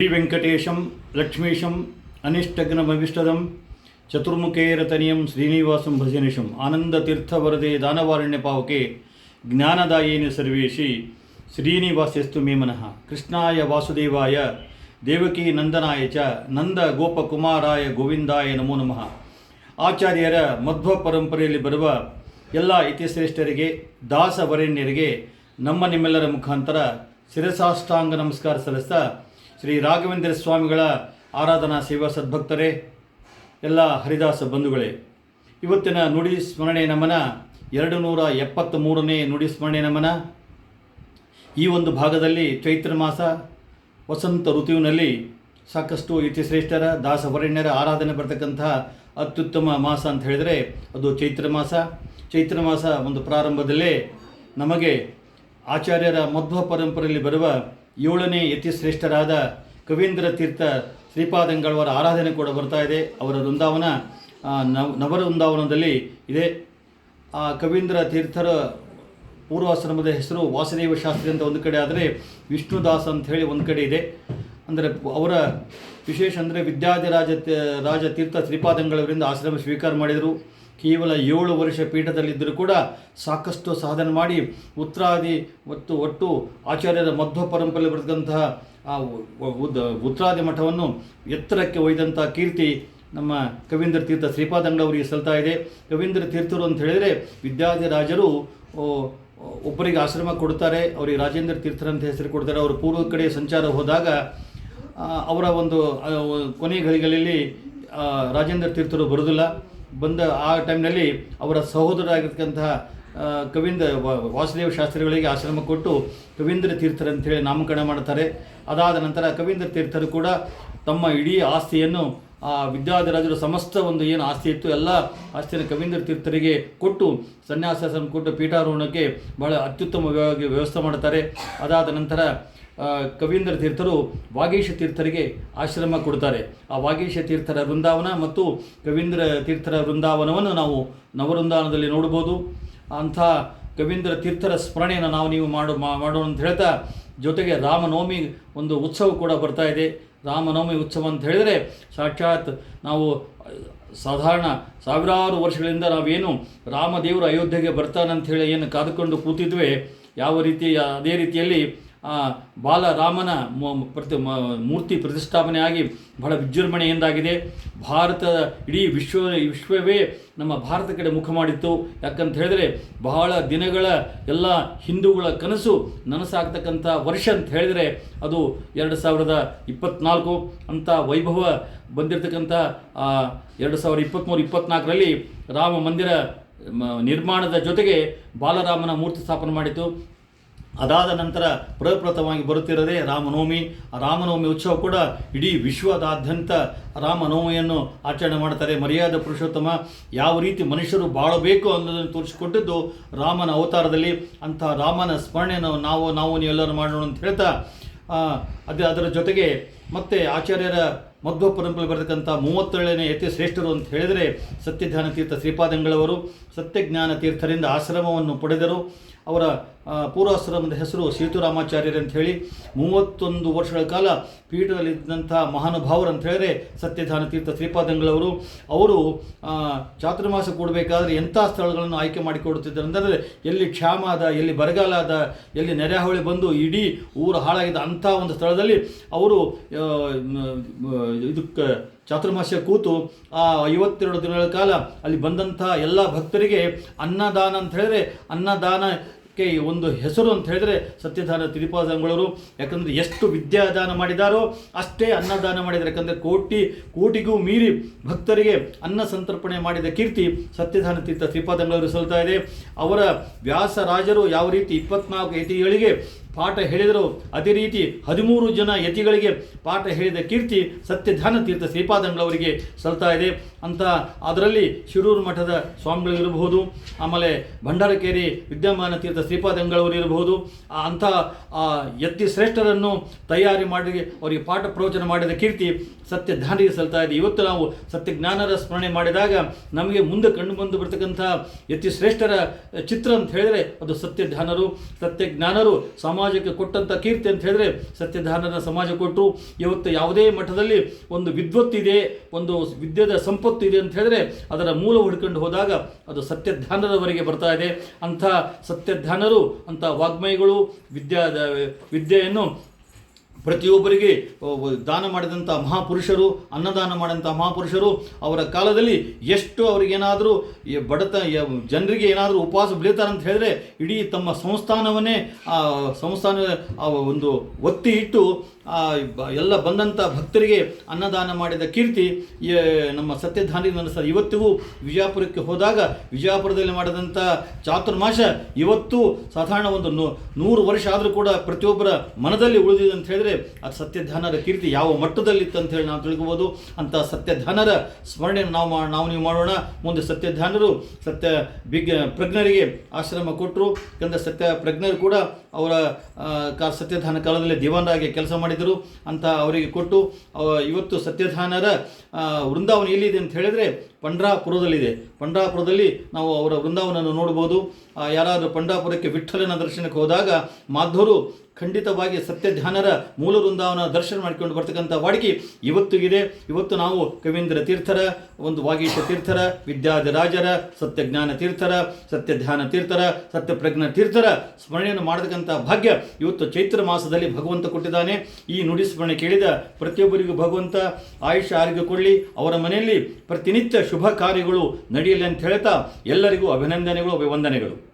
ಶ್ರೀವೆಂಕಟೇಶಂ, ಲಕ್ಷ್ಮೀಶಂ ಅನಿಷ್ಟಗ್ನಮವಿಷ್ಟದಂ ಚತುರ್ಮುಖೇರತನಿಯಂ, ಶ್ರೀನಿವಾಸಂ ಭಜನಿಶಂ. ಆನಂದತೀರ್ಥವರದೆ ದಾನವಾರಣ್ಯ ಪಾವಕೆ, ಜ್ಞಾನದಾಯೇನ ಸರ್ವೇಶಿ ಶ್ರೀನಿವಾಸೇಸ್ತು ಮೇ ಮನಃ. ಕೃಷ್ಣಾಯ ವಾಸುದೇವಾಯ, ದೇವಕಿ ನಂದನಾಯ ಚ, ನಂದ ಗೋಪಕುಮಾರಾಯ ಗೋವಿಂದಾಯ ನಮೋ ನಮಃ. ಆಚಾರ್ಯರ ಮಧ್ವ ಪರಂಪರೆಯಲ್ಲಿ ಬರುವ ಎಲ್ಲ ಇತಿಶ್ರೇಷ್ಠರಿಗೆ, ದಾಸವರೆಣ್ಯರಿಗೆ ನಮ್ಮ ನಿಮ್ಮೆಲ್ಲರ ಮುಖಾಂತರ ಶಿರಸಾಷ್ಟಾಂಗ ನಮಸ್ಕಾರ ಸಲ್ಲಿಸ್ತಾ ಶ್ರೀ ರಾಘವೇಂದ್ರ ಸ್ವಾಮಿಗಳ ಆರಾಧನಾ ಸೇವಾ ಸದ್ಭಕ್ತರೇ, ಎಲ್ಲ ಹರಿದಾಸ ಬಂಧುಗಳೇ, ಇವತ್ತಿನ ನುಡಿ ಸ್ಮರಣೆ ನಮನ ಎರಡು ನೂರ ಎಪ್ಪತ್ತ್ಮೂರನೇ ನುಡಿ ಸ್ಮರಣೆ ನಮನ. ಈ ಒಂದು ಭಾಗದಲ್ಲಿ ಚೈತ್ರ ಮಾಸ, ವಸಂತ ಋತುವಿನಲ್ಲಿ ಸಾಕಷ್ಟು ಇತಿಶ್ರೇಷ್ಠರ, ದಾಸವರಣ್ಯರ ಆರಾಧನೆ ಬರ್ತಕ್ಕಂತಹ ಅತ್ಯುತ್ತಮ ಮಾಸ ಅಂತ ಹೇಳಿದರೆ ಅದು ಚೈತ್ರ ಮಾಸ. ಚೈತ್ರ ಮಾಸ ಒಂದು ಪ್ರಾರಂಭದಲ್ಲೇ ನಮಗೆ ಆಚಾರ್ಯರ ಮಧ್ವ ಪರಂಪರೆಯಲ್ಲಿ ಬರುವ ಏಳನೇ ಯತಿಶ್ರೇಷ್ಠರಾದ ಕವೀಂದ್ರ ತೀರ್ಥ ಶ್ರೀಪಾದಂಗಳವರ ಆರಾಧನೆ ಕೂಡ ಬರ್ತಾ ಇದೆ. ಅವರ ವೃಂದಾವನ ನವ ವೃಂದಾವನದಲ್ಲಿ ಇದೆ. ಆ, ಕವೀಂದ್ರ ತೀರ್ಥರ ಪೂರ್ವಾಶ್ರಮದ ಹೆಸರು ವಾಸುದೇವ ಶಾಸ್ತ್ರಿ ಅಂತ ಒಂದು ಕಡೆ ಆದರೆ ವಿಷ್ಣುದಾಸ್ ಅಂತ ಹೇಳಿ ಒಂದು ಕಡೆ ಇದೆ. ಅಂದರೆ ಅವರ ವಿಶೇಷ ಅಂದರೆ ವಿದ್ಯಾಧಿರಾಜ ರಾಜ ತೀರ್ಥ ಶ್ರೀಪಾದಂಗಳವರಿಂದ ಆಶ್ರಮ ಸ್ವೀಕಾರ ಮಾಡಿದರು. ಕೇವಲ ಏಳು ವರ್ಷ ಪೀಠದಲ್ಲಿದ್ದರೂ ಕೂಡ ಸಾಕಷ್ಟು ಸಾಧನೆ ಮಾಡಿ ಉತ್ತರಾದಿ ಮತ್ತು ಒಟ್ಟು ಆಚಾರ್ಯರ ಮಧ್ವ ಪರಂಪರೆಯಲ್ಲಿ ಬರೆದಂತಹ ಆ ಉತ್ತರಾದಿ ಮಠವನ್ನು ಎತ್ತರಕ್ಕೆ ಒಯ್ದಂಥ ಕೀರ್ತಿ ನಮ್ಮ ಕವೀಂದ್ರ ತೀರ್ಥ ಶ್ರೀಪಾದಂಗಳವರಿಗೆ ಸಲ್ತಾ ಇದೆ. ಕವೀಂದ್ರ ತೀರ್ಥರು ಅಂತ ಹೇಳಿದರೆ ವಿದ್ಯಾಧಿರಾಜರು ರಾಜರು ಒಬ್ಬರಿಗೆ ಆಶ್ರಮ ಕೊಡ್ತಾರೆ, ಅವರಿಗೆ ರಾಜೇಂದ್ರ ತೀರ್ಥರ ಅಂತ ಹೆಸರು ಕೊಡ್ತಾರೆ. ಅವರು ಪೂರ್ವ ಕಡೆ ಸಂಚಾರ ಹೋದಾಗ ಅವರ ಒಂದು ಕೊನೆ ಗಳಿಗೆಯಲ್ಲಿ ರಾಜೇಂದ್ರ ತೀರ್ಥರು ಬರೋದಿಲ್ಲ. ಬಂದ ಆ ಟೈಮ್ನಲ್ಲಿ ಅವರ ಸಹೋದರ ಆಗಿರ್ತಕ್ಕಂತಹ ಕವೀಂದ್ರ ವಾಸುದೇವ ಶಾಸ್ತ್ರಿಗಳಿಗೆ ಆಶ್ರಮ ಕೊಟ್ಟು ಕವೀಂದ್ರ ತೀರ್ಥರು ಅಂತೇಳಿ ನಾಮಕರಣ ಮಾಡ್ತಾರೆ. ಅದಾದ ನಂತರ ಕವೀಂದ್ರ ತೀರ್ಥರು ಕೂಡ ತಮ್ಮ ಇಡೀ ಆಸ್ತಿಯನ್ನು, ಆ, ವಿದ್ಯಾಧರಾಜರು ಸಮಸ್ತ ಒಂದು ಏನು ಆಸ್ತಿ ಇತ್ತು, ಎಲ್ಲ ಆಸ್ತಿಯನ್ನು ಕವೀಂದ್ರ ತೀರ್ಥರಿಗೆ ಕೊಟ್ಟು ಸನ್ಯಾಸಾಸನ ಕೊಟ್ಟು ಪೀಠಾರೋಹಣಕ್ಕೆ ಬಹಳ ಅತ್ಯುತ್ತಮವಾಗಿ ವ್ಯವಸ್ಥೆ ಮಾಡ್ತಾರೆ. ಅದಾದ ನಂತರ ಕವೀಂದ್ರ ತೀರ್ಥರು ವಾಗೇಶ ತೀರ್ಥರಿಗೆ ಆಶ್ರಮ ಕೊಡ್ತಾರೆ. ಆ ವಾಗೀಶ ತೀರ್ಥರ ವೃಂದಾವನ ಮತ್ತು ಕವೀಂದ್ರ ತೀರ್ಥರ ವೃಂದಾವನವನ್ನು ನಾವು ನವವೃಂದಾವನದಲ್ಲಿ ನೋಡ್ಬೋದು. ಅಂಥ ಕವೀಂದ್ರ ತೀರ್ಥರ ಸ್ಮರಣೆಯನ್ನು ನಾವು ನೀವು ಮಾಡು ಮಾಡೋಣ ಅಂತ ಹೇಳ್ತಾ ಜೊತೆಗೆ ರಾಮನವಮಿ ಒಂದು ಉತ್ಸವ ಕೂಡ ಬರ್ತಾ ಇದೆ. ರಾಮನವಮಿ ಉತ್ಸವ ಅಂತ ಹೇಳಿದರೆ ಸಾಕ್ಷಾತ್ ನಾವು ಸಾಧಾರಣ ಸಾವಿರಾರು ವರ್ಷಗಳಿಂದ ನಾವೇನು ರಾಮದೇವರು ಅಯೋಧ್ಯೆಗೆ ಬರ್ತಾನಂತ ಹೇಳಿ ಏನು ಕಾದುಕೊಂಡು ಕೂತಿದ್ವಿ, ಯಾವ ರೀತಿ, ಅದೇ ರೀತಿಯಲ್ಲಿ ಬಾಲರಾಮನ ಪ್ರತಿ ಮೂರ್ತಿ ಪ್ರತಿಷ್ಠಾಪನೆ ಆಗಿ ಬಹಳ ವಿಜೃಂಭಣೆಯಿಂದಾಗಿದೆ. ಭಾರತದ ಇಡೀ ವಿಶ್ವ ವಿಶ್ವವೇ ನಮ್ಮ ಭಾರತ ಕಡೆ ಮುಖ ಮಾಡಿತ್ತು. ಯಾಕಂತ ಹೇಳಿದ್ರೆ ಬಹಳ ದಿನಗಳ ಎಲ್ಲ ಹಿಂದೂಗಳ ಕನಸು ನನಸಾಗ್ತಕ್ಕಂಥ ವರ್ಷ ಅಂತ ಹೇಳಿದರೆ ಅದು ಎರಡು ಸಾವಿರದ ಇಪ್ಪತ್ನಾಲ್ಕು ಅಂತ ವೈಭವ ಬಂದಿರತಕ್ಕಂಥ ಎರಡು ಸಾವಿರದ ಇಪ್ಪತ್ತ್ಮೂರು ಇಪ್ಪತ್ನಾಲ್ಕರಲ್ಲಿ ರಾಮ ಮಂದಿರ ನಿರ್ಮಾಣದ ಜೊತೆಗೆ ಬಾಲರಾಮನ ಮೂರ್ತಿ ಸ್ಥಾಪನೆ ಮಾಡಿತು ಅದಾದ ನಂತರ ಪ್ರಪ್ರಥಮವಾಗಿ ಬರುತ್ತಿರದೆ ರಾಮನವಮಿ ರಾಮನವಮಿ ಉತ್ಸವ ಕೂಡ ಇಡೀ ವಿಶ್ವದಾದ್ಯಂತ ರಾಮನವಮಿಯನ್ನು ಆಚರಣೆ ಮಾಡ್ತಾರೆ. ಮರ್ಯಾದ ಪುರುಷೋತ್ತಮ, ಯಾವ ರೀತಿ ಮನುಷ್ಯರು ಬಾಳಬೇಕು ಅನ್ನೋದನ್ನು ತೋರಿಸಿಕೊಟ್ಟಿದ್ದು ರಾಮನ ಅವತಾರದಲ್ಲಿ ಅಂಥ ರಾಮನ ಸ್ಮರಣೆಯನ್ನು ನಾವು ನಾವು ನೀವೆಲ್ಲರೂ ಮಾಡೋಣ ಅಂತ ಹೇಳ್ತಾ ಅದೇ ಅದರ ಜೊತೆಗೆ ಮತ್ತೆ ಆಚಾರ್ಯರ ಮಧ್ವ ಪರಂಪರೆ ಬರತಕ್ಕಂಥ ಮೂವತ್ತೇಳನೇ ಯತಿ ಶ್ರೇಷ್ಠರು ಅಂತ ಹೇಳಿದರೆ ಸತ್ಯಜ್ಞಾನ ತೀರ್ಥ ಶ್ರೀಪಾದಂಗಳವರು ಸತ್ಯಜ್ಞಾನ ತೀರ್ಥರಿಂದ ಆಶ್ರಮವನ್ನು ಪಡೆದರು. ಅವರ ಪೂರ್ವಾಶ್ರಮದ ಹೆಸರು ಸೇತುರಾಮಾಚಾರ್ಯರು ಅಂತ ಹೇಳಿ ಮೂವತ್ತೊಂದು ವರ್ಷಗಳ ಕಾಲ ಪೀಠದಲ್ಲಿದ್ದಂಥ ಮಹಾನುಭಾವರು ಅಂತ ಹೇಳಿದ್ರೆ ಸತ್ಯಧಾನ ತೀರ್ಥ ಶ್ರೀಪಾದಂಗಳವರು ಅವರು ಚಾತುರ್ಮಾಸ ಕೊಡಬೇಕಾದ್ರೆ ಎಂಥ ಸ್ಥಳಗಳನ್ನು ಆಯ್ಕೆ ಮಾಡಿಕೊಡುತ್ತಿದ್ದರು ಅಂತಂದರೆ ಎಲ್ಲಿ ಕ್ಷಾಮ ಅದ ಎಲ್ಲಿ ಬರಗಾಲ ಅದ ಎಲ್ಲಿ ನೆರೆಹಾವಳಿ ಬಂದು ಇಡೀ ಊರು ಹಾಳಾಗಿದ್ದ ಅಂಥ ಒಂದು ಸ್ಥಳದಲ್ಲಿ ಅವರು ಇದಕ್ಕೆ ಚಾತುರ್ಮಾಸ್ಯ ಕೂತು ಆ ಐವತ್ತೆರಡು ದಿನಗಳ ಕಾಲ ಅಲ್ಲಿ ಬಂದಂಥ ಎಲ್ಲ ಭಕ್ತರಿಗೆ ಅನ್ನದಾನ ಅಂತ ಹೇಳಿದ್ರೆ ಅನ್ನದಾನಕ್ಕೆ ಒಂದು ಹೆಸರು ಅಂತ ಹೇಳಿದ್ರೆ ಸತ್ಯದಾನ ತಿರುಪಾದಂಗಳವರು ಯಾಕಂದರೆ ಎಷ್ಟು ವಿದ್ಯಾದಾನ ಮಾಡಿದಾರೋ ಅಷ್ಟೇ ಅನ್ನದಾನ ಮಾಡಿದ್ದಾರೆ. ಯಾಕಂದರೆ ಕೋಟಿ, ಕೋಟಿಗೂ ಮೀರಿ ಭಕ್ತರಿಗೆ ಅನ್ನ ಸಂತರ್ಪಣೆ ಮಾಡಿದ ಕೀರ್ತಿ ಸತ್ಯದಾನ ತೀರ್ಥ ಶ್ರೀಪಾದಂಗಳವರು ಸಲ್ತಾ ಇದೆ. ಅವರ ವ್ಯಾಸರಾಜರು ಯಾವ ರೀತಿ ಇಪ್ಪತ್ನಾಲ್ಕು ಯತಿಗಳಿಗೆ ಪಾಠ ಹೇಳಿದರು. ಅದೇ ರೀತಿ ಹದಿಮೂರು ಜನ ಯತಿಗಳಿಗೆ ಪಾಠ ಹೇಳಿದ ಕೀರ್ತಿ ಸತ್ಯಧಾನ ತೀರ್ಥ ಶ್ರೀಪಾದಂಗಳವರಿಗೆ ಸಲ್ತಾ ಇದೆ. ಅಂತ ಅದರಲ್ಲಿ ಶಿರೂರು ಮಠದ ಸ್ವಾಮಿಗಳಿರಬಹುದು ಆಮೇಲೆ ಭಂಡಾರಕೇರಿ ವಿದ್ಯಮಾನ ತೀರ್ಥ ಶ್ರೀಪಾದಂಗಳವರು ಇರಬಹುದು. ಅಂಥ ಯತಿ ಶ್ರೇಷ್ಠರನ್ನು ತಯಾರಿ ಮಾಡಿ, ಅವರಿಗೆ ಪಾಠ ಪ್ರವಚನ ಮಾಡಿದ ಕೀರ್ತಿ ಸತ್ಯ ಧ್ಯಾನಿಗೆ ಸಲ್ತಾ ಇದೆ. ಇವತ್ತು ನಾವು ಸತ್ಯಜ್ಞಾನರ ಸ್ಮರಣೆ ಮಾಡಿದಾಗ ನಮಗೆ ಮುಂದೆ ಕಂಡು ಬಂದು ಬರ್ತಕ್ಕಂಥ ಯತಿ ಶ್ರೇಷ್ಠರ ಚಿತ್ರ ಅಂತ ಹೇಳಿದರೆ ಅದು ಸತ್ಯಧ್ಯಾನರು, ಸತ್ಯಜ್ಞಾನರು ಸಮಾಜ ಸಮಾಜಕ್ಕೆ ಕೊಟ್ಟಂಥ ಕೀರ್ತಿ ಅಂತ ಹೇಳಿದ್ರೆ ಸತ್ಯಧಾನನ ಸಮಾಜ ಕೊಟ್ಟರು ಇವತ್ತು ಯಾವುದೇ ಮಠದಲ್ಲಿ ಒಂದು ವಿದ್ವತ್ತಿದೆ, ಒಂದು ವಿದ್ಯೆದ ಸಂಪತ್ತು ಇದೆ ಅಂತ ಹೇಳಿದ್ರೆ ಅದರ ಮೂಲ ಹುಡ್ಕೊಂಡು ಹೋದಾಗ ಅದು ಸತ್ಯಧ್ಯಾನದವರೆಗೆ ಬರ್ತಾ ಇದೆ. ಅಂಥ ಸತ್ಯಧ್ಯಾನರು ಅಂಥ ವಾಗ್ಮಯಗಳು ವಿದ್ಯಾ, ವಿದ್ಯೆಯನ್ನು ಪ್ರತಿಯೊಬ್ಬರಿಗೆ ದಾನ ಮಾಡಿದಂಥ ಮಹಾಪುರುಷರು, ಅನ್ನದಾನ ಮಾಡಿದಂಥ ಮಹಾಪುರುಷರು, ಅವರ ಕಾಲದಲ್ಲಿ ಎಷ್ಟು ಅವರಿಗೇನಾದರೂ ಬಡತ ಜನರಿಗೆ ಏನಾದರೂ ಉಪವಾಸ ಬೀಳ್ತಾರೆ ಅಂತ ಹೇಳಿದ್ರೆ, ಇಡೀ ತಮ್ಮ ಸಂಸ್ಥಾನವನ್ನೇ, ಆ ಸಂಸ್ಥಾನ ಒಂದು ಒತ್ತಿ ಇಟ್ಟು ಎಲ್ಲ ಬಂದಂಥ ಭಕ್ತರಿಗೆ ಅನ್ನದಾನ ಮಾಡಿದ ಕೀರ್ತಿ ನಮ್ಮ ಸತ್ಯಧಾನಿ ಸರ್ ಇವತ್ತಿಗೂ ವಿಜಯಪುರಕ್ಕೆ ಹೋದಾಗ ವಿಜಯಪುರದಲ್ಲಿ ಮಾಡಿದಂಥ ಚಾತುರ್ಮಾಸ ಇವತ್ತು ಸಾಧಾರಣ ಒಂದು ನೂರು ವರ್ಷ ಆದರೂ ಕೂಡ ಪ್ರತಿಯೊಬ್ಬರ ಮನದಲ್ಲಿ ಉಳಿದಿದೆ ಅಂತ ಹೇಳಿದ್ರೆ ಅದು ಸತ್ಯಧಾನರ ಕೀರ್ತಿ ಯಾವ ಮಟ್ಟದಲ್ಲಿತ್ತು ಅಂತ ಹೇಳಿ ನಾವು ತಿಳ್ಕೋಬೋದು. ಅಂತ ಸತ್ಯಧಾನರ ಸ್ಮರಣೆ ನಾವು ನಾವು ನೀವು ಮಾಡೋಣ. ಮುಂದೆ ಸತ್ಯಧಾನರು ಸತ್ಯ ಬಿಗ್ ಪ್ರಜ್ಞರಿಗೆ ಆಶ್ರಮ ಕೊಟ್ಟರು. ಯಾಕಂದರೆ ಸತ್ಯ ಪ್ರಜ್ಞರು ಕೂಡ ಅವರ ಆ, ಕಾ ಸತ್ಯಧಾನ ಕಾಲದಲ್ಲಿ ದಿವಾನರಾಗಿ ಕೆಲಸ ಮಾಡಿದರು ಅಂತ ಅವರಿಗೆ ಕೊಟ್ಟು ಇವತ್ತು ಸತ್ಯಧಾನರ ವೃಂದಾವನ ಎಲ್ಲಿದೆ ಅಂತ ಹೇಳಿದರೆ ಪಂಡ್ರಾಪುರದಲ್ಲಿದೆ. ಪಂಡ್ರಾಪುರದಲ್ಲಿ ನಾವು ಅವರ ವೃಂದಾವನವನ್ನು ನೋಡ್ಬೋದು. ಯಾರಾದರೂ ಪಂಡ್ರಾಪುರಕ್ಕೆ ವಿಠ್ಠಲನ ದರ್ಶನಕ್ಕೆ ಹೋದಾಗ ಮಾಧ್ವರು ಖಂಡಿತವಾಗಿ ಸತ್ಯಧ್ಯಾನರ ಮೂಲ ವೃಂದಾವನ ದರ್ಶನ ಮಾಡಿಕೊಂಡು ಬರ್ತಕ್ಕಂಥ ವಾಡಿಕೆ ಇದೆ. ಇವತ್ತು ನಾವು ಕವೀಂದ್ರ ತೀರ್ಥರ, ಒಂದು ವಾಗೀಶ ತೀರ್ಥರ ವಿದ್ಯಾಧಿರಾಜರ ಸತ್ಯಜ್ಞಾನ ತೀರ್ಥರ, ಸತ್ಯಧ್ಯಾನ ತೀರ್ಥರ, ಸತ್ಯಪ್ರಜ್ಞ ತೀರ್ಥರ ಸ್ಮರಣೆಯನ್ನು ಮಾಡತಕ್ಕಂಥ ಭಾಗ್ಯ ಇವತ್ತು ಚೈತ್ರ ಮಾಸದಲ್ಲಿ ಭಗವಂತ ಕೊಟ್ಟಿದ್ದಾನೆ. ಈ ನುಡಿ ಸ್ಮರಣೆ ಕೇಳಿದ ಪ್ರತಿಯೊಬ್ಬರಿಗೂ ಭಗವಂತ ಆಯುಷ ಆರೋಗ್ಯ ಕೊಡಲಿ. ಅವರ ಮನೆಯಲ್ಲಿ ಪ್ರತಿನಿತ್ಯ ಶುಭ ಕಾರ್ಯಗಳು ನಡೆಯಲಿ ಅಂತ ಹೇಳ್ತಾ ಎಲ್ಲರಿಗೂ ಅಭಿನಂದನೆಗಳು, ಅಭಿವಂದನೆಗಳು.